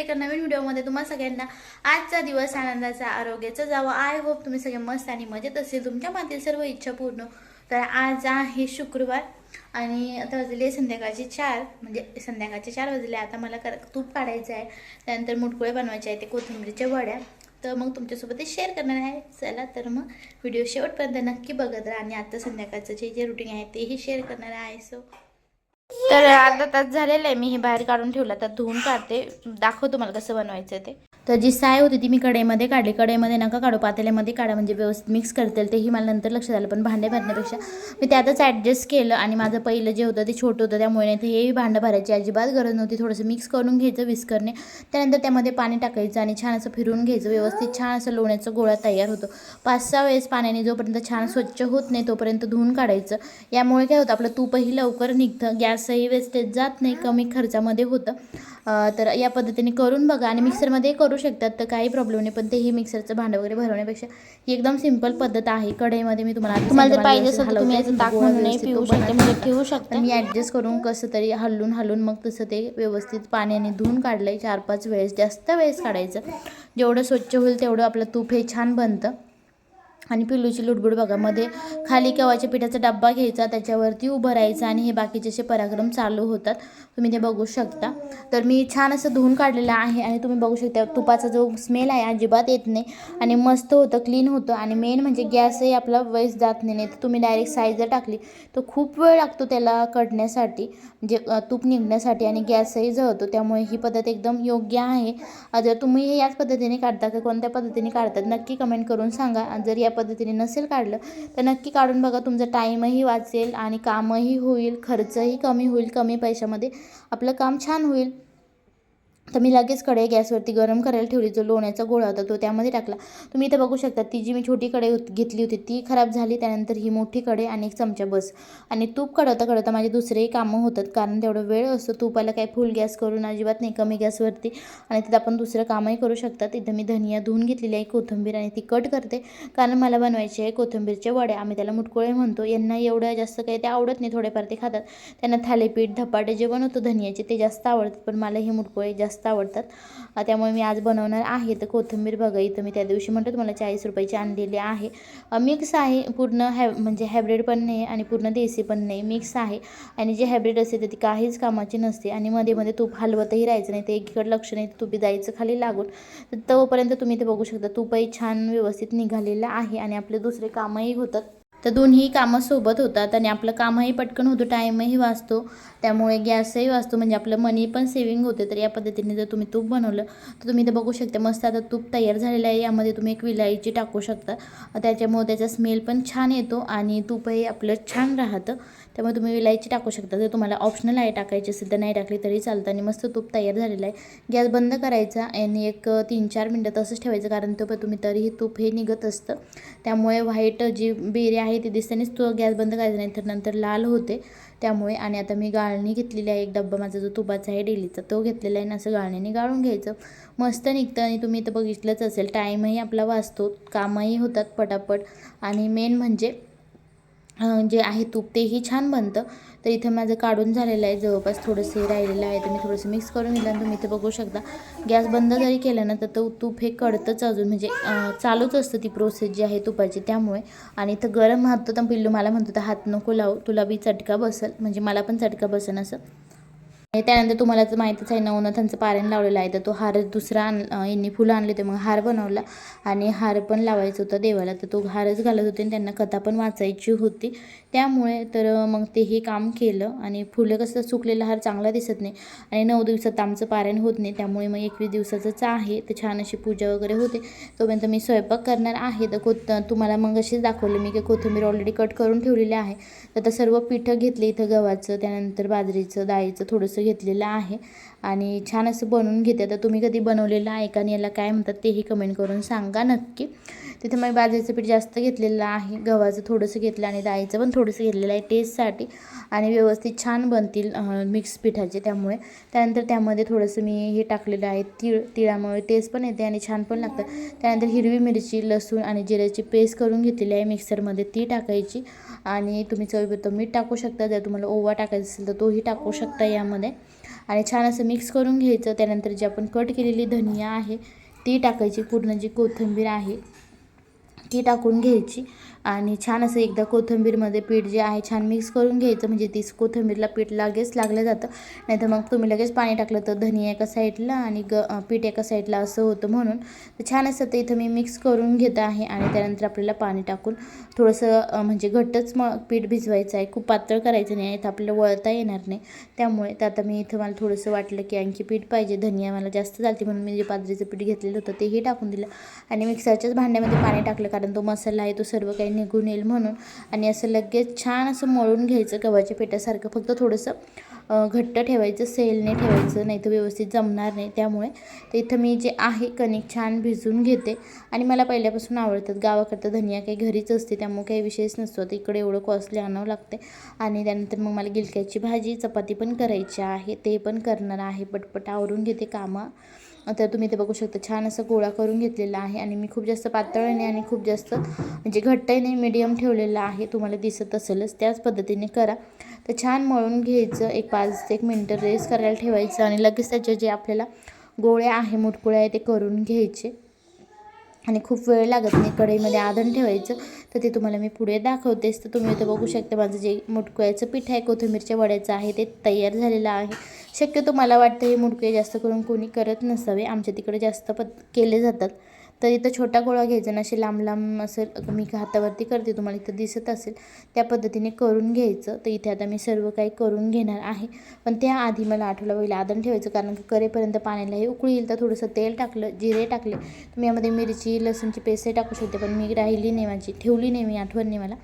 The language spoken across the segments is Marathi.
एका नवीन व्हिडिओमध्ये तुम्हा सगळ्यांना आजचा दिवस आनंदाचा आरोग्याचा जावा. आय होप तुम्ही सगळे मस्त आणि मजेत असेल. तुमच्या मातील सर्व इच्छा पूर्ण तर आज आहे शुक्रवार आणि आता वाजले संध्याकाळचे चार म्हणजे संध्याकाळचे चार वाजले. आता मला कर तूप काढायचं आहे. त्यानंतर मुटकुळे बनवायचे आहे ते कोथिंबीरच्या वड्या. तर मग तुमच्यासोबत ते शेअर करणार आहे. चला तर मग व्हिडिओ शेवटपर्यंत नक्की बघत राहा आणि आता संध्याकाळचं जे जे रुटीन आहे तेही शेअर करणार आहे. सो तर अर्धा तास झालेला आहे. मी हे बाहेर काढून ठेवलं. तर धुवून काढते. दाखवतो मला कसं बनवायचं ते. तर जी साय होती ती मी कढईमध्ये काढली. कढईमध्ये नका काढू पातेल्यामध्ये काढा म्हणजे व्यवस्थित मिक्स करता येईल तेही मला नंतर लक्षात आलं पण भांडे भरण्यापेक्षा मी त्यातच ॲडजस्ट केलं आणि माझं पहिलं जे होतं ते छोटं होतं. त्यामुळे नाही तर हे भांडं भरायची अजिबात गरज नव्हती. थोडंसं मिक्स करून घ्यायचं विस्करने त्यानंतर त्यामध्ये पाणी टाकायचं आणि छान असं फिरून घ्यायचं. व्यवस्थित छान असं लोण्याचा गोळा तयार होतो. पाच सहा वेळेस पाण्याने जोपर्यंत छान स्वच्छ होत नाही तोपर्यंत धुवून काढायचं. यामुळे काय होतं आपलं तूपही लवकर निघतं. गॅसही वेस्टेज जात नाही कमी खर्चामध्ये होतं. तर या पद्धतीने करून बघा आणि मिक्सरमध्ये करून करू शकतात तर काही प्रॉब्लेम नाही. पण तेही मिक्सरचं भांडं वगैरे भरवण्यापेक्षा ही एकदम सिंपल पद्धत आहे. कढईमध्ये मी तुम्हाला तुम्हाला जर पाहिजे असेल तुम्ही याचं ताक म्हणून नाही पिऊ शकता म्हणजे ठेवू शकता. मी ॲडजस्ट करून कसं तरी हलवून हलवून मग तसं ते व्यवस्थित पाण्याने धुवून काढलं आहे चार पाच वेळेस जास्त वेळेस काढायचं. जेवढं स्वच्छ होईल तेवढं आपलं तूप हे छान बनतं. आणि पिल्लूची लुडबुड बघा. मध्ये खाली केव्हाच्या पिठाचा डब्बा घ्यायचा त्याच्यावरती उभं राहायचं आणि हे बाकीचे असे पराक्रम चालू होतात. तुम्ही ते बघू शकता. तर मी छान असं धुवून काढलेलं आहे आणि तुम्ही बघू शकता तुपाचा जो स्मेल आहे अजिबात येत नाही आणि मस्त होतं क्लीन होतं आणि मेन म्हणजे गॅसही आपला वेस्ट जात नाही. नाही तर तुम्ही डायरेक्ट साईज जर टाकली तर खूप वेळ लागतो त्याला कढण्यासाठी. म्हणजे तूप निघण्यासाठी आणि गॅसही जळतो. त्यामुळे ही पद्धत एकदम योग्य आहे. जर तुम्ही हे याच पद्धतीने काढता का कोणत्या पद्धतीने काढतात नक्की कमेंट करून सांगा. जर या पद्धतीने नसेल काढलं तर नक्की काढून बघा तुमचा टाईमही वाचेल आणि कामही होईल खर्चही कमी होईल कमी पैशामध्ये आपलं काम छान होईल. तर मी लगेच कढई गॅसवरती गरम करायला ठेवली जो लोण्याचा गोळा होता तो त्यामध्ये टाकला. तुम्ही इथं बघू शकता ती जी मी छोटी कढई घेतली होती ती खराब झाली त्यानंतर ही मोठी कढई आणि एक चमचा बस. आणि तूप कढवता कढवता माझे दुसरेही कामं होतात कारण तेवढं वेळ असतो तुपाला काही फुल गॅस करून अजिबात नाही कमी गॅसवरती. आणि तिथं आपण दुसरं कामही करू शकतात. इथं मी धनिया धुवून घेतलेली आहे कोथिंबीर आणि ती कट करते कारण मला बनवायचे आहे कोथिंबीरचे वडे आम्ही त्याला मुटकुळे म्हणतो यांना एवढं जास्त काही ते आवडत नाही थोडेफार ते खातात. त्यांना थालीपीठ धपाटे जे बनवतो धनियाचे ते जास्त आवडतात पण मला हे मुटकुळे जास्त आवडतात. त्यामुळे मी आज बनवणार आहे तर कोथिंबीर बघा इथं मी त्या दिवशी म्हणतो तुम्हाला चाळीस रुपयाची आणलेली आहे. मिक्स आहे पूर्ण हॅ म्हणजे हायब्रिड पण नाही आणि पूर्ण देसी पण नाही. मिक्स आहे आणि जे हायब्रिड असते तर ती काहीच कामाची नसते आणि मध्ये मध्ये तूप हलवतही राहायचं नाही. ते एकीकडे लक्ष नाही तुपी जायचं खाली लागून. तर तोपर्यंत तुम्ही ते बघू शकता तुपही छान व्यवस्थित निघालेलं आहे आणि आपले दुसरे कामही होतात. तर दोन्ही कामं सोबत होतात आणि आपलं कामही पटकन होतं टाईमही वाचतो. त्यामुळे गॅसही वाचतो म्हणजे आपलं मनी पण सेविंग होते. तर या पद्धतीने जर तुम्ही तूप बनवलं तर तुम्ही ते बघू शकता मस्त आता तूप तयार झालेलं आहे. यामध्ये तुम्ही एक विलायची टाकू शकता. त्याच्यामुळे त्याचा स्मेल पण छान येतो आणि तूपही आपलं छान राहतं. त्यामुळे तुम्ही विलायची टाकू शकता. जर तुम्हाला ऑप्शनल आहे टाकायची असेल तर नाही टाकली तरी चालतं. आणि मस्त तूप तयार झालेलं आहे. गॅस बंद करायचा आणि एक तीन चार मिनटं तसंच ठेवायचं कारण तो तुम्ही तरीही तूप हे निघत असतं. त्यामुळे व्हाईट जी बेरी आहे ती दिसतानीच तो गॅस बंद करायचा नाही तर नंतर लाल होते त्यामुळे. आणि आता मी गाळणी घेतलेली आहे एक डब्बा माझा जो तुपाचा आहे डेलीचा तो घेतलेला आहे आणि असं गाळण्याने गाळून घ्यायचं. मस्त निघतं आणि तुम्ही इथं बघितलंच असेल टाईमही आपला वाचतो कामही होतात पटापट. आणि मेन म्हणजे जे आहे तूप तेही छान बनतं. तर इथं माझं काढून झालेलं आहे. जवळपास थोडंसं हे राहिलेलं आहे. तर मी थोडंसं मिक्स करून घेतलं आणि तुम्ही इथं बघू शकता. गॅस बंद जरी केला ना तर तो तूप हे कळतंच अजून. म्हणजे चालूच असतं ती प्रोसेस जी आहे तुपाची. त्यामुळे आणि इथं गरम हात तर पिल्लू मला म्हणतो तर हात नको लावू. तुला बी चटका बसेल. म्हणजे मला पण चटका बसेल असं. आणि त्यानंतर तुम्हाला तर माहीतच आहे नवनाथांचं पारण लावलेलं आहे. तर तो हार दुसरा आण यांनी फुलं आणले होते. मग हार बनवला आणि हार पण लावायचं होतं देवाला. तर तो हारच घालत होते आणि त्यांना कथा पण वाचायची होती. त्यामुळे तर मग ते हे काम केलं आणि फुलं कसं सुकलेला हार चांगला दिसत नाही आणि नऊ दिवसात आमचं पारायण होत नाही. त्यामुळे मग एकवीस दिवसाचंच आहे. तर छान अशी पूजा वगैरे होते. तोपर्यंत मी स्वयंपाक करणार आहे. तर कोथ तुम्हाला मग अशीच दाखवले. मी की कोथिंबीर ऑलरेडी कट करून ठेवलेली आहे. तर आता सर्व पिठं घेतले इथं गव्हाचं त्यानंतर बाजरीचं डाळीचं थोडंसं घेतलेलं आहे. आणि छान असं बनवून घेते. तर तुम्ही कधी बनवलेलं आहे का आणि याला काय म्हणतात तेही कमेंट करून सांगा नक्की. तिथं मी बाजरीचं पीठ जास्त घेतलेलं आहे. गव्हाचं थोडंसं घेतलं आणि डाळीचं पण थोडंसं घेतलेलं आहे टेस्टसाठी आणि व्यवस्थित छान बनतील मिक्स पिठाचे त्यामुळे. त्यानंतर त्यामध्ये थोडंसं मी हे टाकलेलं आहे तीळ तिळामुळे टेस्ट पण येते आणि छान पण लागतं. त्यानंतर हिरवी मिरची लसूण आणि जिऱ्याची पेस्ट करून घेतलेली आहे मिक्सरमध्ये ती टाकायची आणि तुम्ही चवीपुरतं मीठ टाकू शकता. जर तुम्हाला ओवा टाकायचा असेल तर तोही टाकू शकता यामध्ये. आणि छान असं मिक्स करून घ्यायचं. त्यानंतर जी आपण कट केलेली धनिया आहे ती टाकायची. पूर्ण जी कोथिंबीर आहे ती टाकून घ्यायची. आणि छान असं एकदा कोथिंबीरमध्ये पीठ जे आहे छान मिक्स करून घ्यायचं. म्हणजे तीच कोथिंबीरला पीठ लगेच लागलं जातं. नाहीतर मग तुम्ही लगेच पाणी टाकलं तर धनिया एका साईडला आणि ग पीठ एका साईडला असं होतं म्हणून. तर छान असं ते इथं मी मिक्स करून घेत आहे आणि त्यानंतर आपल्याला पाणी टाकून थोडंसं म्हणजे घट्टच मग पीठ भिजवायचं आहे. खूप पातळ करायचं नाही इथं आपल्याला वळता येणार नाही. त्यामुळे तर आता मी इथं मला थोडंसं वाटलं की आणखी पीठ पाहिजे. धनिया मला जास्त चालते म्हणून मी जे बाजरीचं पीठ घेतलेलं होतं तेही टाकून दिलं. आणि मिक्सरच्याच भांड्यामध्ये पाणी टाकलं कारण कारण तो मसाला आहे तो सर्व काही निघून येईल म्हणून. आणि असं लगेच छान असं मळून घ्यायचं गव्हाच्या पिठासारखं फक्त थोडंसं घट्ट ठेवायचं सेलने ठेवायचं नाही तर व्यवस्थित जमणार नाही त्यामुळे. तर इथं मी जे आहे कणिक छान भिजून घेते. आणि मला पहिल्यापासून आवडतात. गावाकडं धनिया काही घरीच असते त्यामुळे काही विशेष नसतो. तर इकडे एवढं कॉस्टली आणावं लागते. आणि त्यानंतर मग मला गिलक्याची भाजी चपाती पण करायची आहे ते पण करणार आहे. पटपट आवरून घेते कामं. तर तुम्ही ते बघू शकता छान असं गोळा करून घेतलेला आहे आणि मी खूप जास्त पातळ नाही आणि खूप जास्त म्हणजे घट्टही नाही मीडियम ठेवलेलं आहे. तुम्हाला दिसत असेलच त्याच पद्धतीने करा. तर छान मळून घ्यायचं एक पाच ते एक मिनटं रेस्ट करायला ठेवायचं आणि लगेच त्याचे जे आपल्याला गोळ्या आहे मुटकुळ्या आहे ते करून घ्यायचे. आणि खूप वेळ लागत नाही कढईमध्ये आधण ठेवायचं. तर ते तुम्हाला मी पुढे दाखवतेच. तर तुम्ही इथं बघू शकता माझं जे मुटकुळ्याचं पीठ आहे कोथिंबीरच्या वड्याचं आहे ते तयार झालेलं आहे. शक्यतो मला वाटतं हे मुडके जास्त करून कोणी करत नसावे. आमच्या तिकडे जास्त पद केले जातात. तर इथं छोटा गोळा घ्यायचा ना असे लांब लांब असं मी हातावरती करते. तुम्हाला इथं दिसत असेल त्या पद्धतीने करून घ्यायचं. तर इथे आता मी सर्व काही करून घेणार आहे. पण त्याआधी मला आठवलं पहिले आदन ठेवायचं. कारण की करेपर्यंत पाण्याला हे उकळी येईल. तर थोडंसं तेल टाकलं जिरे टाकले. तुम्ही यामध्ये मिरची लसूणची पेस्टही टाकू शकते. पण मी राहिली नाही माझी ठेवली नाही मी आठवण नाही मला.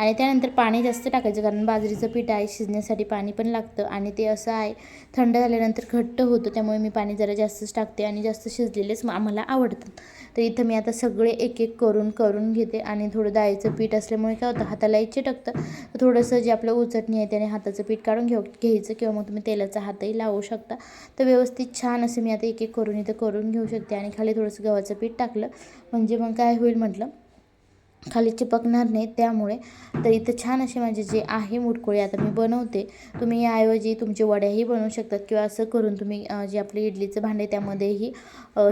आणि त्यानंतर पाणी जास्त टाकायचं कारण बाजरीचं पीठ आहे शिजण्यासाठी पाणी पण लागतं आणि ते असं आहे थंड झाल्यानंतर घट्ट होतं त्यामुळे मी पाणी जरा जास्तच टाकते आणि जास्त शिजलेलेच आम्हाला आवडतात. तर इथं मी आता सगळे एक एक करून करून घेते आणि थोडं डाळीचं पीठ असल्यामुळे काय होतं हाताला चिटकतं तर थोडंसं जे आपलं उचटणी आहे त्याने हाताचं पीठ काढून घेऊ घ्यायचं किंवा मग तुम्ही तेलाचा हातही लावू शकता. तर व्यवस्थित छान असं मी आता एक एक करून इथं करून घेऊ शकते आणि खाली थोडंसं गव्हाचं पीठ टाकलं. म्हणजे मग काय होईल म्हटलं खाली चिपकणार नाही त्यामुळे. तर इथं छान असे माझे जे आहे मुटकोळे आता मी बनवते. तुम्ही याऐवजी तुमचे वड्याही बनवू शकतात किंवा असं करून तुम्ही जे आपले इडलीचं भांडे त्यामध्येही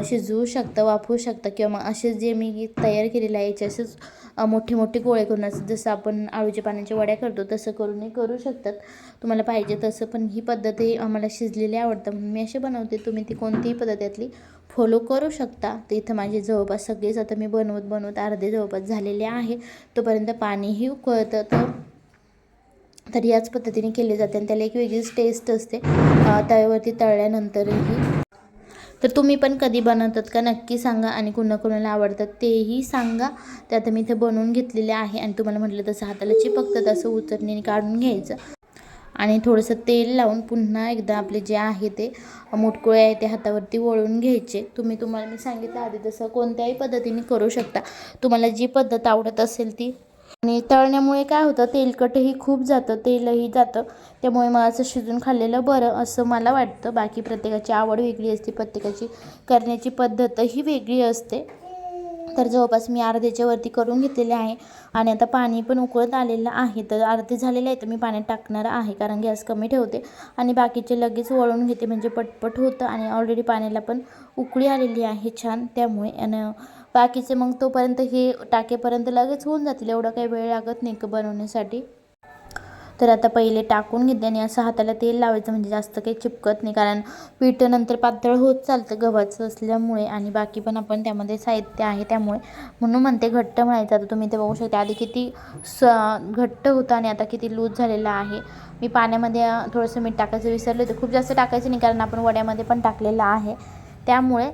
शिजवू शकता वाफवू शकता किंवा मग असे जे मी तयार केलेलं आहे याचे असेच मोठे मोठे गोळे करून असं जसं आपण आळूच्या पाण्याच्या वड्या करतो तसं करूनही करू शकतात. तुम्हाला पाहिजे तसं पण ही पद्धतही आम्हाला शिजलेली आवडतं म्हणून मी असे बनवते. तुम्ही ती कोणतीही पद्धत यातली फॉलो करू शकता. तर इथं माझे जवळपास सगळेच आता मी बनवत बनवत अर्धे जवळपास झालेले आहे. तोपर्यंत पाणीही उकळतं. तर तर याच पद्धतीने केले जाते आणि त्याला एक वेगळीच टेस्ट असते. तव्यावरती तळल्यानंतरही. तर तुम्ही पण कधी बनवतात का? नक्की सांगा आणि कुणा कुणाला आवडतात तेही सांगा. ते आता मी इथे बनवून घेतलेले आहे आणि तुम्हाला म्हटलं तसं हाताला चिपकतं तसं उचटणीने काढून घ्यायचं. आणि थोडंसं तेल लावून पुन्हा एकदा आपले जे आहे ते मुटकुळे आहे ते हातावरती वळून घ्यायचे. तुम्ही तुम्हाला मी सांगितलं आधी तसं कोणत्याही पद्धतीने करू शकता. तुम्हाला जी पद्धत आवडत असेल ती. आणि तळण्यामुळे काय होतं तेलकटही खूप जातं तेलही जातं. त्यामुळे मला असं शिजून खाल्लेलं बरं असं मला वाटतं. बाकी प्रत्येकाची आवड वेगळी असते प्रत्येकाची करण्याची पद्धतही वेगळी असते. तर जवळपास मी अर्ध्याच्या वरती करून घेतलेले आहे. आणि आता पाणी पण उकळत आलेलं आहे. तर अर्धे झालेले आहे तर मी पाण्यात टाकणार आहे. कारण गॅस कमी ठेवते. आणि बाकीचे लगेच वळून घेते. म्हणजे पटपट होतं. आणि ऑलरेडी पाण्याला पण उकळी आलेली आहे छान. त्यामुळे आणि बाकीचे मग तोपर्यंत हे टाकेपर्यंत लगेच होऊन जातील. एवढा काही वेळ लागत नाही का बनवण्यासाठी? तर आता पहिले टाकून घेते आणि असं हाताला तेल लावायचं म्हणजे जास्त काही चिपकत नाही. कारण पीठ नंतर पातळ होत चालतं गव्हाचं असल्यामुळे. आणि बाकी पण आपण त्यामध्ये साहित्य आहे त्यामुळे. म्हणून म्हणते घट्ट म्हणायचं. आता तुम्ही ते बघू शकता आधी किती स घट्ट होतं आणि आता किती लूज झालेलं आहे. मी पाण्यामध्ये थोडंसं मीठ टाकायचं विसरले होते. खूप जास्त टाकायचं नाही कारण आपण वड्यामध्ये पण टाकलेलं आहे. त्यामुळे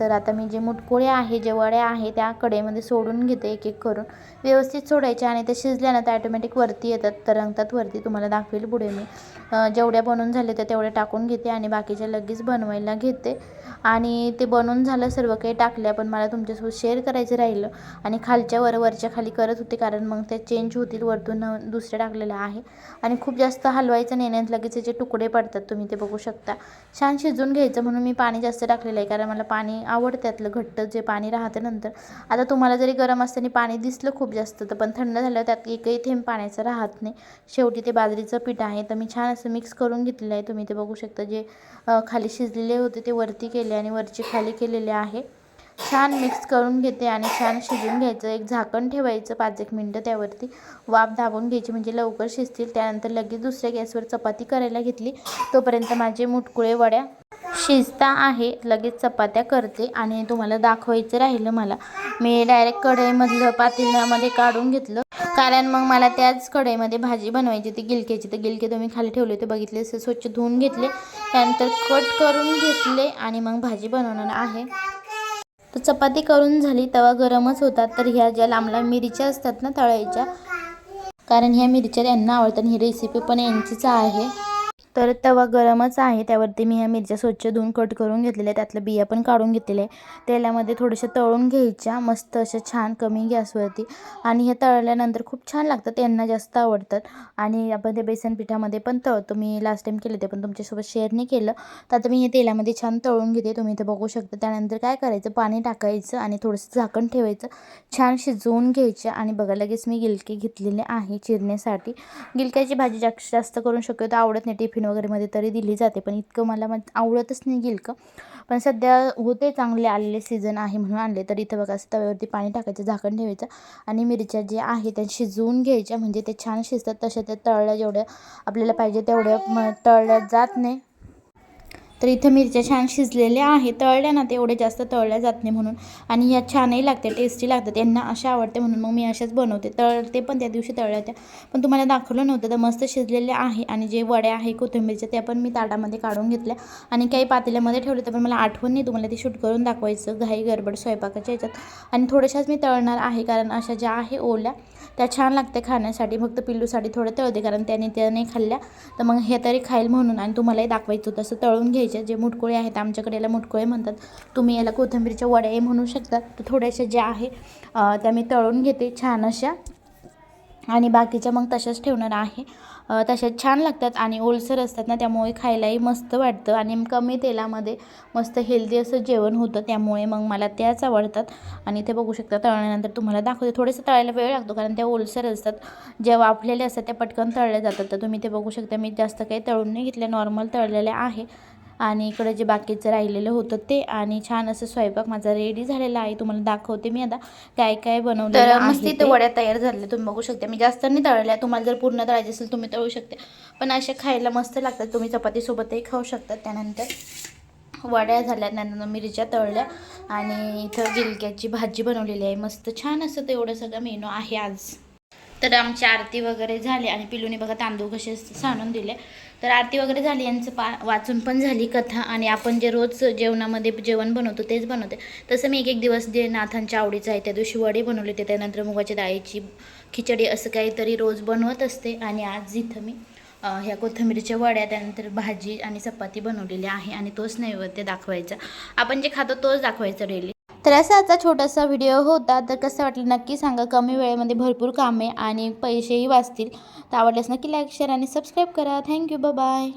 तर आता मी जे मुटकुळे आहे जे वड्या आहे त्या कडेमध्ये म्हणजे सोडून घेते एक एक करून. व्यवस्थित सोडायचे आणि ते शिजल्यानंतर ॲटोमॅटिक वरती येतात तरंगतात वरती. तुम्हाला दाखवेल पुढे मी. जेवढ्या बनवून झाले तर तेवढ्या टाकून घेते आणि बाकीच्या लगेच बनवायला घेते. आणि ते बनवून झालं सर्व काही टाकल्या पण मला तुमच्यासोबत शेअर करायचं राहिलं. आणि खालच्या वर वरच्या खाली करत होते कारण मग त्या चेंज होतील वरतून दुसऱ्या टाकलेल्या आहे. आणि खूप जास्त हलवायचं नेण्यात नाही लगेच त्याचे तुकडे पडतात. तुम्ही ते बघू शकता. छान शिजून घ्यायचं म्हणून मी पाणी जास्त टाकलं टाकलेलं आहे कारण मला पाणी आवडतं त्यातलं घट्ट जे पाणी राहतं नंतर. आता तुम्हाला जरी गरम असताना पाणी दिसलं खूप जास्त तर पण थंड झाल्यावर त्यात एकही थेंब पाण्याचं राहत नाही. शेवटी ते बाजरीचं पीठ आहे तर मी छान असं मिक्स करून घेतलेलं आहे. तुम्ही ते बघू शकता जे खाली शिजलेले होते ते वरती केले आणि वरचे खाली केलेले आहे. छान मिक्स करून घेते आणि छान शिजून घ्यायचं. एक झाकण ठेवायचं पाच एक मिनटं त्यावरती. वाफ दाबून घ्यायची म्हणजे लवकर शिजतील. त्यानंतर लगेच दुसऱ्या गॅसवर चपाती करायला घेतली. तोपर्यंत माझे मुटकुळे वड्या शिजता आहे लगेच चपात्या करते आणि तुम्हाला दाखवायचं राहिलं मला. मी डायरेक्ट कढईमधलं पातेल्यामध्ये काढून घेतलं. कारण मग मला त्याच कढईमध्ये भाजी बनवायची ती गिलक्याची. तर गिलके तुम्ही खाली ठेवले होते बघितले असं स्वच्छ धुवून घेतले. त्यानंतर कट करून घेतले आणि मग भाजी बनवणार आहे. तर चपाती करून झाली तवा गरमच होता. तर ह्या ज्या लांब लांब मिरच्या असतात ना तळायच्या. कारण ह्या मिरच्या यांना आवडतात. आणि ही रेसिपी पण यांचीच आहे. तर तवा गरमच आहे. त्यावरती मी ह्या मिरच्या स्वच्छ धुवून कट करून घेतलेल्या त्यातलं बिया पण काढून घेतलेल्या आहे तेलामध्ये थोड्याशा तळून घ्यायच्या. मस्त अशा छान कमी गॅसवरती. आणि हे तळल्यानंतर खूप छान लागतात यांना जास्त आवडतात. आणि आपण ते बेसन पिठामध्ये पण तळतो. मी लास्ट टाईम केले ते पण तुमच्यासोबत शेअर नाही केलं. तर आता मी हे तेलामध्ये छान तळून घेते. तुम्ही इथे बघू शकता. त्यानंतर काय करायचं? पाणी टाकायचं आणि थोडंसं झाकण ठेवायचं. छान शिजवून घ्यायचं. आणि बघा लगेच मी गिलके घेतलेले आहे चिरण्यासाठी गिलक्याची भाजी जास्त जास्त करून शक्यतो आवडत नाही. टिफिन वगैरेमध्ये तरी दिली जाते पण इतकं मला मग आवडतच नाही गिलकं पण सध्या होते चांगले आलेले सीझन आहे म्हणून आणले. तर इथं बघा असं तव्यावरती पाणी टाकायचं झाकण ठेवायचं आणि मिरच्या जे आहे त्या शिजवून घ्यायच्या. म्हणजे ते छान शिजतात तशा त्या तळल्या जेवढ्या आपल्याला पाहिजे तेवढ्या तळल्या जात नाही. तर इथं मिरच्या छान शिजलेल्या आहे तळल्या ना ते एवढे जास्त तळल्या जात नाही म्हणून. आणि ह्या छानही लागते टेस्टी लागतात. यांना अशा आवडते म्हणून मग मी अशाच बनवते. तळते पण त्या दिवशी तळल्या होत्या. पण तुम्हाला दाखवलं नव्हतं तर मस्त शिजलेल्या आहे. आणि जे वड्या आहे कोथिंबीरच्या त्या पण मी ताटामध्ये काढून घेतल्या. आणि काही पातेल्यामध्ये ठेवले तर पण मला आठवण नाही तुम्हाला ते शूट करून दाखवायचं. घाई गडबड स्वयंपाकाच्या ह्याच्यात आणि थोड्याशाच मी तळणार आहे कारण अशा ज्या आहे ओल्या त्या छान लागते खाण्यासाठी. फक्त पिल्लूसाठी थोडं तळते कारण त्याने त्या नाही खाल्ल्या. तर मग हे तरी खाईल म्हणून. आणि तुम्हालाही दाखवायचं तसं तळून घ्यायचं. जे मुटकुळे आहेत आमच्याकडे याला मुटकुळे म्हणतात. तुम्ही याला कोथिंबीरच्या वड्याही म्हणू शकता. तर थोड्याशा ज्या आहे त्या मी तळून घेते छान अशा. आणि बाकीच्या मग तशाच ठेवणार आहे. तशाच छान लागतात आणि ओलसर असतात ना त्यामुळे खायलाही मस्त वाटतं. आणि कमी तेलामध्ये मस्त हेल्दी असं जेवण होतं त्यामुळे मग मला त्याच आवडतात. आणि ते बघू शकता तळल्यानंतर तुम्हाला दाखवते. थोडंसं तळायला वेळ लागतो कारण त्या ओलसर असतात. ज्या वाफलेल्या असतात त्या पटकन तळल्या जातात. तर तुम्ही ते बघू शकता मी जास्त काही तळून नाही घेतल्या. नॉर्मल तळलेल्या आहे. आणि इकडे जे बाकीचं राहिलेलं होतं ते. आणि छान असं स्वयंपाक माझा रेडी झालेला आहे. तुम्हाला दाखवते मी आता काय काय बनवलं तर मस्त इथे वड्या तयार झाल्या. तुम्ही बघू शकता. मी जास्त नाही तळल्या. तुम्हाला जर पूर्ण तळायचे असेल तुम्ही तळू शकते. पण असे खायला मस्त लागतात. तुम्ही चपातीसोबतही खाऊ शकता. त्यानंतर वड्या झाल्या. त्यानंतर मिरच्या तळल्या. आणि इथं गिलक्याची भाजी बनवलेली आहे. मस्त छान असं तेवढं सगळं मेनू आहे आज. तर आमची आरती वगैरे झाली. आणि पिलूने बघा तांदूळ कसे साणून दिले. तर आरती वगैरे झाली यांचं पा वाचून पण झाली कथा आणि आपण जे रोज जेवणामध्ये जेवण बनवतो तेच बनवते. तसं मी एक एक दिवस जे नाथांच्या आवडीचं आहे त्या दिवशी वडे बनवले ते त्यानंतर मुगाच्या डाळीची खिचडी असं काहीतरी रोज बनवत असते आणि आज इथं मी ह्या कोथिंबीरच्या वड्या त्यानंतर भाजी आणि चपाती बनवलेली आहे आणि तोच नैवेद्य दाखवायचा. आपण जे खातो तोच दाखवायचा डेली तर असा आजचा छोटासा व्हिडिओ होता. तर कसं वाटलं नक्की सांगा. कमी वेळेमध्ये भरपूर कामे आणि पैसेही वाचतील. तर आवडल्यास नक्की लाईक शेअर आणि सबस्क्राईब करा. Thank you bye